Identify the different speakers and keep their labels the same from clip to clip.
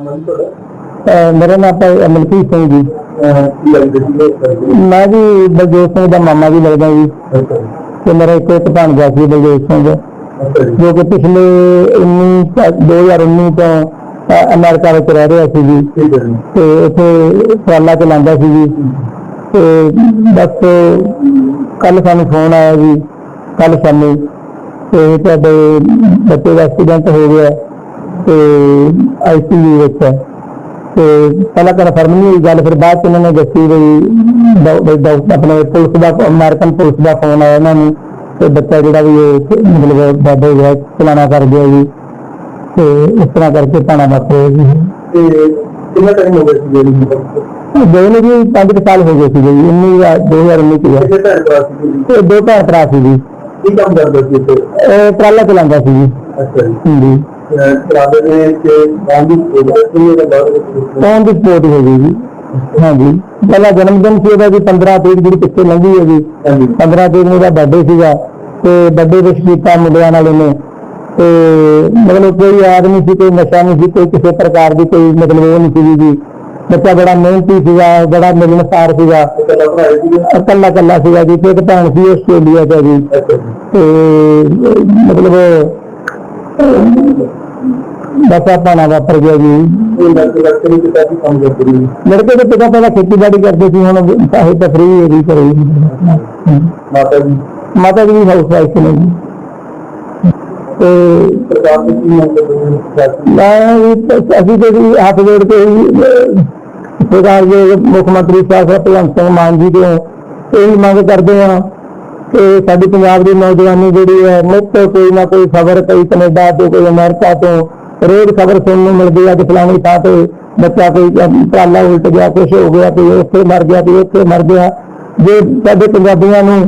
Speaker 1: ਮੇਰਾ ਨਾਮ ਭਾਈ ਅਮਲਪ੍ਰੀਤ ਸਿੰਘ ਜੀ। ਮੈਂ ਜੀ ਬਲਜੋਤ ਸਿੰਘ ਦਾ ਮਾਮਾ ਜੀ ਲੱਗਦਾ ਜੀ। ਤੇ ਮੇਰਾ ਇੱਕ ਇੱਕ ਭਾਣਜਾ ਸੀ ਬਲਜੋਤ ਸਿੰਘ।
Speaker 2: ਜੋ
Speaker 1: ਕਿ ਪਿਛਲੇ 19 ਸ- 2019 ਤੋਂ ਅਮਰੀਕਾ ਵਿੱਚ ਰਹਿ ਰਿਹਾ ਸੀ ਜੀ। ਤੇ ਉੱਥੇ ਟਰਾਲਾ ਚਲਾਉਂਦਾ ਸੀ ਜੀ। ਤੇ ਬਸ ਕੱਲ ਸਾਨੂੰ ਫੋਨ ਆਇਆ ਜੀ ਕੱਲ ਸ਼ਾਮੀ। ਤੇ ਤੁਹਾਡੇ ਬੱਚੇ ਦਾ ਐਕਸੀਡੈਂਟ ਹੋ ਗਿਆ। ਤੇ ਆਈਸੀਯੂ ਵਿੱਚ ਹੈ। ਤੇ ਪਹਿਲਾਂ ਕਨਫਰਮ ਨਹੀਂ ਹੋਈ ਗੱਲ ਫਿਰ ਬਾਅਦ ਚ ਇਹਨਾਂ ਨੇ ਦੱਸੀ ਵੀ ਆਪਣੇ ਪੁਲਿਸ ਦਾ ਅਮਰੀਕਨ ਪੁਲਿਸ ਦਾ ਫੋਨ ਆਇਆ ਇਹਨਾਂ ਨੂੰ ਤੇ ਬੱਚਾ ਜਿਹੜਾ ਵੀ ਇਹ ਮਤਲਬ ਬਾਬਾ ਜਿਹੜਾ ਚਲਾਣਾ ਕਰ ਗਿਆ ਜੀ। ਤੇ ਇਸ ਤਰ੍ਹਾਂ ਕਰਕੇ ਪਾਣਾ ਵਾਪਰਿਆ ਜੀ।
Speaker 2: ਤੇ ਕਿੰਨਾ ਟਾਈਮ ਹੋ ਗਿਆ ਸੀ ਜਿਹੜੀ
Speaker 1: ਗਏ ਨੇ ਜੀ 5 ਸਾਲ ਹੋ ਗਏ ਸੀ ਜੀ 19 ਦਾ 2019 ਚ
Speaker 2: ਜੀ?
Speaker 1: ਤੇ ਦੋ ਭੈਣ ਭਰਾ ਸੀ ਜੀ।
Speaker 2: ਕੀ ਕੰਮ ਕਰਦਾ ਸੀ
Speaker 1: ਇਹ ਟਰਾਲਾ ਚਲਾਉਂਦਾ ਸੀ ਜੀ।
Speaker 2: ਅੱਛਾ ਜੀ। ਕਰਾਦੇ ਨੇ ਕਿ ਗਾਂਧੀ ਕਿੰਨੇ ਦਾ
Speaker 1: ਦੀ ਸਪੋਰਟ ਹੋ ਗਈ ਜੀ? ਹਾਂਜੀ। ਪਹਿਲਾ ਜਨਮ ਦਿਨ ਸੀ ਉਹਦਾ ਜੀ 15 ਤਰੀਕ ਜਿਹੜੀ ਪਿੱਛੇ ਲੰਘੀ ਹੈ ਜੀ।
Speaker 2: ਹਾਂਜੀ।
Speaker 1: 15 ਤਰੀਕ ਨੂੰ ਉਹਦਾ ਬਰਥਡੇ ਸੀਗਾ ਤੇ ਬਰਥਡੇ ਵਿੱਚ ਕੀਤਾ ਮੁੰਡਿਆਂ ਨਾਲ ਉਹਨੇ। ਤੇ ਮਤਲਬ ਕੋਈ ਆਦਮੀ ਸੀ ਕੋਈ ਨਸ਼ਾ ਨਹੀਂ ਸੀ ਕੋਈ ਕਿਸੇ ਪ੍ਰਕਾਰ ਦੀ ਕੋਈ ਮਤਲਬ ਉਹ ਨਹੀਂ ਸੀ ਜੀ। ਬੱਚਾ ਬੜਾ ਮਿਹਨਤੀ ਸੀਗਾ ਬੜਾ ਮਿਲਣਸਾਰ ਸੀਗਾ।
Speaker 2: ਇਕੱਲਾ
Speaker 1: ਇਕੱਲਾ ਸੀਗਾ ਜੀ ਤੇ ਇੱਕ ਭੈਣ ਸੀ ਆਸਟ੍ਰੇਲੀਆ
Speaker 2: ਅੱਛਾ ਜੀ।
Speaker 1: ਤੇ ਮਤਲਬ ਬਸ ਨਾ ਵਾਪਰ ਗਿਆ ਜੀ।
Speaker 2: ਲੜਕੇ
Speaker 1: ਦੇ ਪਿਤਾ ਪਹਿਲਾਂ ਖੇਤੀਬਾੜੀ ਕਰਦੇ ਸੀ ਹੁਣ ਸਾਹਿਬ ਤਾਂ ਫ੍ਰੀ ਹੈ ਜੀ ਕਰੇ
Speaker 2: ਮਾਤਾ ਜੀ।
Speaker 1: ਮਾਤਾ ਜੀ ਹਾਊਸ ਵਾਈਫ ਨੇ ਜੀ। ਤੇ
Speaker 2: ਦੀ
Speaker 1: ਮੈਂ ਵੀ ਅਸੀਂ ਤੇ ਜੀ ਹੱਥ ਜੋੜ ਕੇ ਸਰਕਾਰ ਦੇ ਮੁੱਖ ਮੰਤਰੀ ਸਾਹਿਬ ਭਗਵੰਤ ਸਿੰਘ ਮਾਨ ਜੀ ਤੋਂ ਇਹੀ ਮੰਗ ਕਰਦੇ ਹਾਂ। ਕਿ ਸਾਡੀ ਪੰਜਾਬ ਦੀ ਨੌਜਵਾਨੀ ਜਿਹੜੀ ਹੈ ਨਿੱਤ ਕੋਈ ਨਾ ਕੋਈ ਖਬਰ ਕੋਈ ਕੈਨੇਡਾ ਤੋਂ ਕੋਈ ਅਮਰੀਕਾ ਤੋਂ ਰੋਜ਼ ਖਬਰ ਸੁਣਨ ਨੂੰ ਮਿਲਦੀ ਹੈ ਕਿ ਫਲਾਣੀ ਥਾਂ ਤੇ ਬੱਚਾ ਕੋਈ ਅਮ, ਉਲਟ ਗਿਆ ਕੁਛ ਹੋ ਗਿਆ ਕੋਈ ਉੱਥੇ ਮਰ ਗਿਆ ਕੋਈ ਉੱਥੇ ਮਰ ਗਿਆ। ਜੇ ਸਾਡੇ ਪੰਜਾਬੀਆਂ ਨੂੰ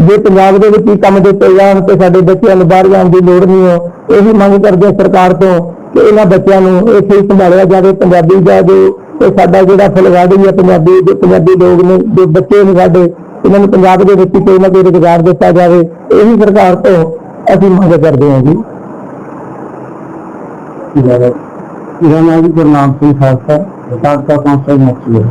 Speaker 1: ਜੇ ਪੰਜਾਬ ਦੇ ਵਿੱਚ ਹੀ ਕੰਮ ਦਿੱਤੇ ਜਾਣ ਤੇ ਸਾਡੇ ਬੱਚਿਆਂ ਨੂੰ ਬਾਹਰ ਜਾਣ ਦੀ ਲੋੜ ਨਹੀਂ ਹੋ ਇਹੀ ਮੰਗ ਕਰਦੇ ਸਰਕਾਰ ਤੋਂ ਕਿ ਇਹਨਾਂ ਬੱਚਿਆਂ ਨੂੰ ਇੱਥੇ ਹੀ ਸੰਭਾਲਿਆ ਜਾਵੇ ਪੰਜਾਬੀ ਦਾ ਜੋ ਇਹ ਸਾਡਾ ਜਿਹੜਾ ਫਲਵਾੜੀ ਹੈ ਪੰਜਾਬੀ ਜੋ ਪੰਜਾਬੀ ਲੋਕ ਨੇ ਜੋ ਬੱਚੇ ਨੇ ਸਾਡੇ ਇਹਨਾਂ ਨੂੰ ਪੰਜਾਬ ਦੇ ਵਿੱਚ ਕੋਈ ਨਾ ਕੋਈ ਰੁਜ਼ਗਾਰ ਦਿੱਤਾ ਜਾਵੇ, ਇਹੀ ਸਰਕਾਰ ਤੋਂ ਅਸੀਂ ਮੰਗ ਕਰਦੇ ਹਾਂ ਜੀ। ਮੇਰਾ ਨਾਮ ਜੀ ਗੁਰਨਾਮ ਸਿੰਘ ਖਾਲਸਾ ਸਾਬਕਾ ਕੌਂਸਲ ਮੁਖੀ ਹੈ।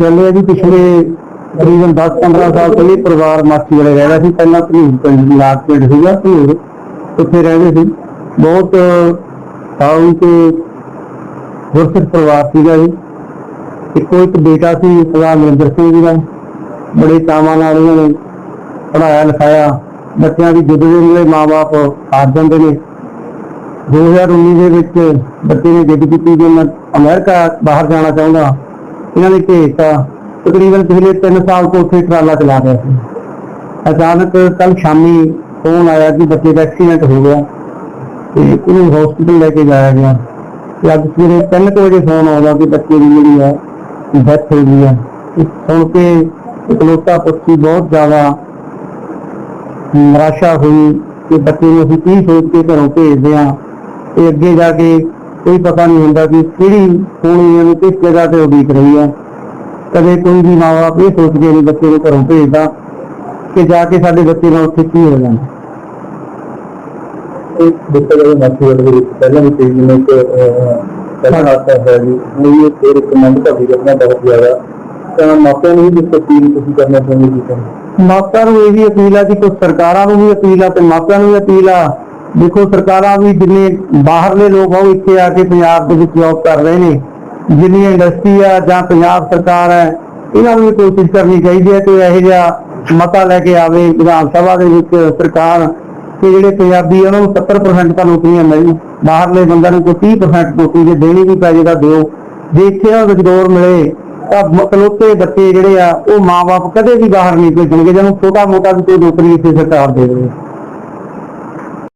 Speaker 1: ਗੱਲ ਹੈ ਜੀ, ਪਿਛਲੇ ਤਕਰੀਬਨ 10-15 ਸਾਲ ਪਹਿਲੇ ਪਰਿਵਾਰ ਮਾਸੀ ਵਾਲੇ ਰਹਿੰਦਾ ਸੀ, ਪਹਿਲਾਂ ਧਨੂਰ ਪਿੰਡ ਲਾਗ ਪਿੰਡ ਸੀਗਾ ਧਨੂਰ ਉੱਥੇ ਰਹਿੰਦੇ ਸੀ। ਬਹੁਤ, ਸਾਊ ਤੇ ਗੁਰਸਿੱਖ ਪਰਿਵਾਰ ਸੀਗਾ ਜੀ। ਇੱਕੋ ਇੱਕ ਬੇਟਾ ਸੀ ਸਰਦਾਰ ਮਨਿੰਦਰ ਸਿੰਘ ਜੀ ਦਾ। ਬੜੇ ਤਾਵਾਂ ਨਾਲ ਉਹਨਾਂ ਨੇ ਪੜਾਇਆ ਲਿਖਾਇਆ। ਬੱਚਿਆਂ ਦੀ ਜਿੱਦ ਦੇ ਜਿਹੜੇ ਮਾਪੇ ਹਾਰ ਜਾਂਦੇ ਨੇ। 2019 ਦੇ ਵਿੱਚ ਬੱਚੇ ਨੇ ਜਿੱਦ ਕੀਤੀ ਕਿ ਮੈਂ ਅਮਰੀਕਾ ਬਾਹਰ ਜਾਣਾ ਚਾਹੁੰਦਾ। ਇਹਨਾਂ ਨੇ ਭੇਜਤਾ। ਤਕਰੀਬਨ ਪਿਛਲੇ 3 ਸਾਲ ਤੋਂ ਉੱਥੇ ਟਰਾਲਾ ਚਲਾ ਰਿਹਾ ਸੀ। ਅਚਾਨਕ ਕੱਲ ਸ਼ਾਮੀ ਫੋਨ ਆਇਆ ਕਿ ਬੱਚੇ ਦਾ ਐਕਸੀਡੈਂਟ ਹੋ ਗਿਆ ਤੇ ਉਹਨੂੰ ਹਸਪੀਟਲ ਲੈ ਕੇ ਜਾਇਆ ਗਿਆ। ਤੇ ਅੱਜ ਸਵੇਰੇ 3 ਵਜੇ ਫੋਨ ਆਉਂਦਾ ਕਿ ਬੱਚੇ ਦੀ ਜਿਹੜੀ ਹੈ ਡੈਥ ਹੋ ਗਈ ਹੈ। ਇਹ ਸੁਣ ਕੇ ਇਕਲੌਤਾ ਪੁੱਛੀ ਬਹੁਤ ਜ਼ਿਆਦਾ ਨਿਰਾਸ਼ਾ ਹੋਈ ਕਿ ਬੱਚੇ ਨੂੰ ਅਸੀਂ ਕੀ ਸੋਚ ਕੇ ਘਰੋਂ ਭੇਜਦੇ ਆ ਤੇ ਅੱਗੇ ਜਾ ਕੇ ਕੋਈ ਪਤਾ ਨਹੀਂ ਹੁੰਦਾ ਕਿ ਕਿਹੜੀ ਹੋਣੀ ਇਹਨੂੰ ਕਿਸ ਜਗ੍ਹਾ ਤੇ ਉਡੀਕ ਰਹੀ ਹੈ। ਕਦੇ ਕੋਈ ਵੀ ਮਾਂ-ਬਾਪ ਇਹ ਸੋਚਦੇ ਨਹੀਂ ਬੱਚੇ ਨੂੰ ਘਰੋਂ ਭੇਜਦਾ ਕਿ ਜਾ ਕੇ ਸਾਡੇ ਬੱਚੇ ਨਾਲ ਉੱਥੇ ਕੀ ਹੋ ਜਾਣਾ।
Speaker 2: ਇਹ ਦੇਖਿਆ ਜਾਵੇ ਮਾਸੀ ਵਾਲੇ ਦੇ ਵਿੱਚ ਪਹਿਲਾਂ ਵੀ ਕਈ ਜਿਵੇਂ ਕਿ ਪਹਿਲਾਂ ਹਾਦਸਾ ਹੋਇਆ ਜੀ ਉਹ ਇਹ ਫਿਰ ਇੱਕ ਮੰਗ ਦਾ ਵੀ ਘਟਨਾ ਬਹੁਤ ਜ਼ਿਆਦਾ ਤਾਂ ਮਾਪਿਆਂ ਨੂੰ ਵੀ ਜਿਸ ਤੀਰ ਤੁਸੀਂ ਕਰਨਾ ਚਾਹੁੰਦੇ ਜੀ ਤਾਂ
Speaker 1: ਮਾਪਿਆਂ ਨੂੰ ਇਹ ਵੀ ਅਪੀਲ ਆ ਕਿ ਕੁਝ ਸਰਕਾਰਾਂ ਨੂੰ ਵੀ ਅਪੀਲ ਆ ਤੇ ਮਾਪਿਆਂ ਨੂੰ ਵੀ ਅਪੀਲ ਆ ਦੇਖੋ ਸਰਕਾਰਾਂ ਵੀ ਜਿੰਨੇ ਬਾਹਰਲੇ ਲੋਕ ਆ ਉਹ ਇੱਥੇ ਆ ਕੇ ਪੰਜਾਬ ਦੇ ਵਿੱਚ ਜੌਬ ਕਰ ਰਹੇ ਨੇ ਜਿੰਨੀ ਇੰਡਸਟਰੀ ਆ ਜਾਂ ਪੰਜਾਬ ਸਰਕਾਰ ਹੈ ਇਹਨਾਂ ਨੂੰ ਵੀ ਕੋਸ਼ਿਸ਼ ਕਰਨੀ ਚਾਹੀਦੀ ਹੈ ਕਿ ਇਹੋ ਜਿਹਾ ਮਤਾ ਲੈ ਕੇ ਆਵੇ ਵਿਧਾਨ ਸਭਾ ਦੇ ਵਿੱਚ ਸਰਕਾਰ ਕਿ ਜਿਹੜੇ ਪੰਜਾਬੀ ਆ, ਉਹਨਾਂ ਨੂੰ 70% ਤਾਂ ਨੌਕਰੀਆਂ ਮਿਲਣ ਬਾਹਰਲੇ ਬੰਦਿਆਂ ਨੂੰ ਕੋਈ 30% ਨੌਕਰੀ ਜੇ ਦੇਣੀ ਵੀ ਪੈ ਜੇ ਤਾਂ ਦਿਓ। ਜੇ ਇੱਥੇ ਆ ਰੁਜ਼ਗਾਰ ਮਿਲੇ, ਤਾਂ ਮਕਲੋਤੇ ਬੱਚੇ ਜਿਹੜੇ ਆ, ਉਹ ਮਾਪੇ ਕਦੇ ਵੀ ਬਾਹਰ ਨਹੀਂ ਭੇਜਣਗੇ। ਜਿਹਨੂੰ ਛੋਟਾ ਮੋਟਾ ਵੀ ਕੋਈ ਨੌਕਰੀ ਇੱਥੇ ਸਰਕਾਰ ਦੇ ਦੇਵੇ।